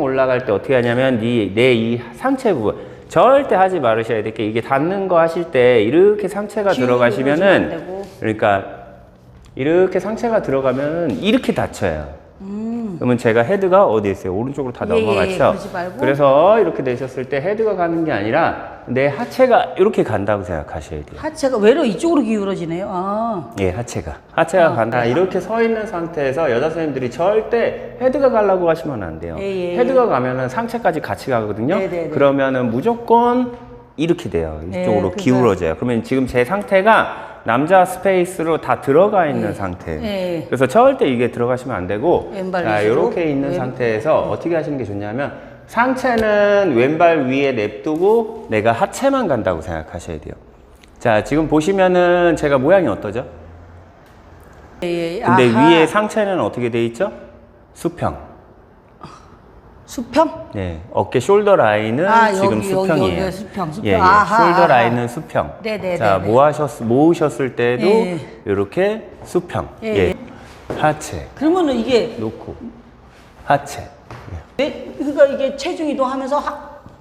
올라갈 때 어떻게 하냐면 내이 상체 부분 절대 하지 말으셔야 될 게 이게 닿는 거 하실 때 이렇게 상체가 들어가시면은. 그러니까 이렇게 상체가 들어가면은 이렇게 닫혀요. 그러면 제가 헤드가 어디 있어요? 오른쪽으로 다 음. 예, 예, 넘어갔죠. 예. 그래서 이렇게 되셨을 때 헤드가 가는 게 아니라 내 하체가 이렇게 간다고 생각하셔야 돼요. 하체가 외로 이쪽으로 기울어지네요. 아. 예, 하체가. 하체가 아, 간다. 네. 이렇게 서 있는 상태에서 여자 선생님들이 절대 헤드가 가려고 하시면 안 돼요. 예, 예, 헤드가 가면은 상체까지 같이 가거든요. 네, 네, 네. 그러면은 무조건 이렇게 돼요. 네, 이쪽으로 그러니까- 기울어져요. 그러면 지금 제 상태가 남자 스페이스로 다 들어가 있는 상태예요. 예. 그래서 절대 이게 들어가시면 안 되고 왼발 자, 위주로? 이렇게 있는 왼- 상태에서 어떻게 하시는 게 좋냐면 상체는 왼발 위에 냅두고 내가 하체만 간다고 생각하셔야 돼요. 자, 지금 보시면은 제가 모양이 어떠죠? 예, 예. 근데 아하. 위에 상체는 어떻게 돼 있죠? 수평. 수평? 네, 어깨 숄더 라인은 아, 지금 여기, 여기, 수평이에요. 여기 수평, 수평. 예, 예. 아하, 숄더 아하. 라인은 수평. 네네네네. 자, 모아셨, 모으셨을 때도 예. 이렇게 수평. 예, 예. 하체 그러면은 이게 놓고 하체. 왜 그러니까 이게 체중 이동하면서 하,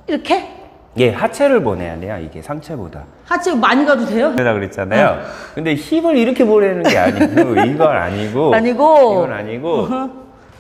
이렇게 예, 하체를 보내야 돼요. 이게 상체보다. 하체 많이 가도 돼요? 내가 그랬잖아요. 근데 힘을 이렇게 보내는 게 아니고 이건 아니고 아니고. 이건 아니고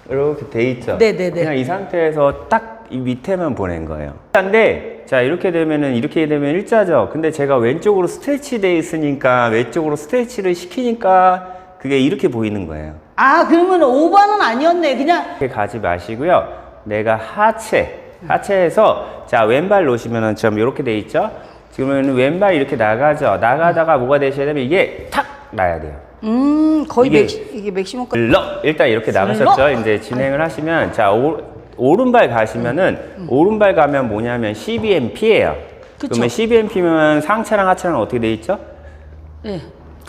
이렇게 돼 있죠. 네네네. 그냥 이 상태에서 딱 이 밑에만 보낸 거예요. 근데 자 이렇게 되면은 이렇게 되면 일자죠. 근데 제가 왼쪽으로 스트레치 돼 있으니까 왼쪽으로 스트레치를 시키니까 그게 이렇게 보이는 거예요. 아 그러면 오버는 아니었네. 그냥 이렇게 가지 마시고요. 내가 하체, 하체에서 자 왼발 놓으시면은 지금 이렇게 돼 있죠. 지금은 왼발 이렇게 나가죠. 나가다가 뭐가 되셔야 되면 이게 탁 나야 돼요. 음 거의 이게- 맥시, 이게 맥시멈까지 슬러 일단 이렇게 나가셨죠. 이제 진행을 하시면 자 오, 오른발 가시면은 오른발 가면 뭐냐면 12mP예요. 그쵸. 그러면 12mP면 상체랑 하체랑 어떻게 돼 있죠? 예.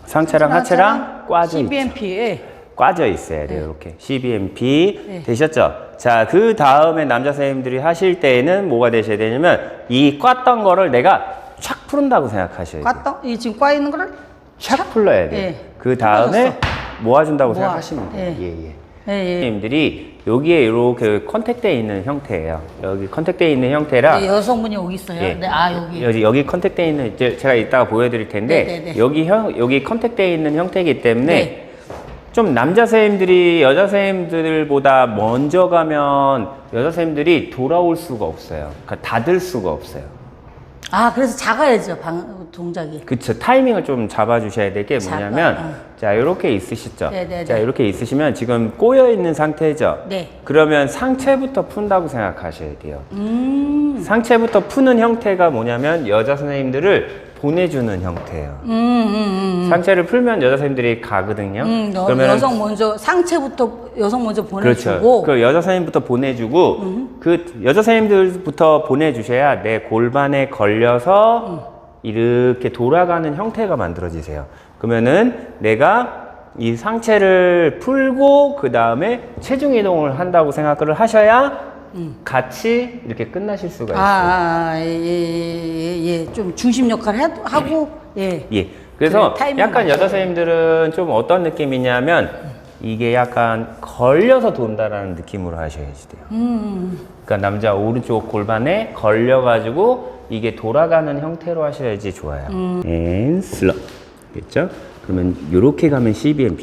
상체랑 하체랑 꽈져 있죠. CBMP 예. 꽈져 있어야 네. 돼요. 이렇게 12mp 되셨죠? 자, 그 다음에 남자 선생님들이 하실 때에는 뭐가 되셔야 되냐면 이 꽈던 거를 내가 촥 푸른다고 생각하셔야 돼요. 꽈떡 이 지금 꽈 있는 거를 촥 풀러야 돼요. 예. 그 다음에. 모아준다고 모아. 생각하시면 돼요. 예. 예, 예. 예, 예. 선생님들이 여기에 이렇게 컨택되어 있는 형태예요. 여기 컨택되어 있는 형태라 예, 여성분이 여기 있어요. 예. 네, 아 여기. 여기 여기 컨택되어 있는 이제 제가 이따가 보여드릴 텐데 네, 네, 네. 여기 형 여기 컨택되어 있는 형태이기 때문에 네. 좀 남자 선생님들이 여자 선생님들보다 먼저 가면 여자 선생님들이 돌아올 수가 없어요. 그러니까 닫을 수가 없어요. 아 그래서 작아야죠 방 동작이. 그쵸 타이밍을 좀 잡아주셔야 될게 뭐냐면 어. 자 이렇게 있으시죠. 네, 네, 자 네. 이렇게 있으시면 지금 꼬여 있는 상태죠. 네. 그러면 상체부터 푼다고 생각하셔야 돼요. 음. 상체부터 푸는 형태가 뭐냐면 여자 선생님들을 보내주는 형태예요. 음, 음, 음. 상체를 풀면 여자 선생님들이 가거든요. 음, 여, 그러면은 여성 먼저 상체부터 여성 먼저 그렇죠. 보내주고 음. 그 여자 선생님부터 보내주고 그 여자 선생님들부터 보내주셔야 내 골반에 걸려서 음. 이렇게 돌아가는 형태가 만들어지세요. 그러면은 내가 이 상체를 풀고 그 다음에 체중 이동을 한다고 생각을 하셔야 같이 이렇게 끝나실 수가 아, 있어요. 아, 예, 예, 예. 좀 중심 역할 해, 하고, 예. 예. 그래서 그래, 타이밍 약간 맞춰서. 여자 선생님들은 좀 어떤 느낌이냐면 이게 약간 걸려서 돈다라는 느낌으로 하셔야지 돼요. 음, 그러니까 남자 오른쪽 골반에 걸려가지고 이게 돌아가는 형태로 하셔야지 좋아요. 음. 앤 슬러. 됐죠? 그러면 이렇게 가면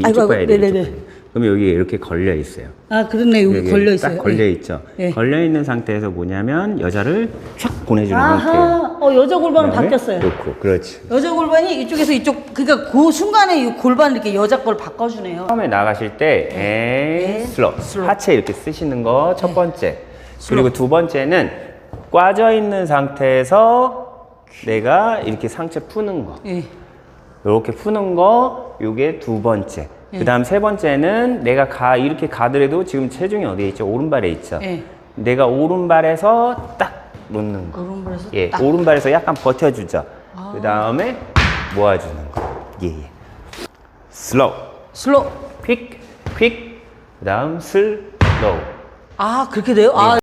아이고, 이쪽 아이고, 봐야 돼요. 네네네. 이쪽 봐야 돼요. 그러면 여기 이렇게 걸려 있어요. 아, 그러네. 여기 걸려 있어요. 딱 걸려 있죠. 예. 걸려 있는 상태에서 뭐냐면 여자를 촥 보내주는 형태예요. 아하, 어, 여자 골반은 그다음에 바뀌었어요. 놓고, 그렇지. 여자 골반이 이쪽에서 이쪽, 그러니까 그 순간에 이 골반 이렇게 여자 걸 바꿔 주네요. 처음에 나가실 때 에, 에, 슬로 슬로. 하체 이렇게 쓰시는 거 첫 번째 그리고 두 번째는 꽈져 있는 상태에서 내가 이렇게 상체 푸는 거 예. 이렇게 푸는 거 요게 두 번째 그 다음 세 번째는 내가 가 이렇게 가더라도 지금 체중이 어디에 있죠 오른발에 있죠 예. 내가 오른발에서 딱 놓는 거 오른발에서 예, 딱. 아. 오른발에서 약간 버텨주죠. 그 다음에 모아주는 거. 예, 예. 슬로우, 슬로. 퀵, 퀵, 그 다음 슬로우. 아, 그렇게 돼요? 아,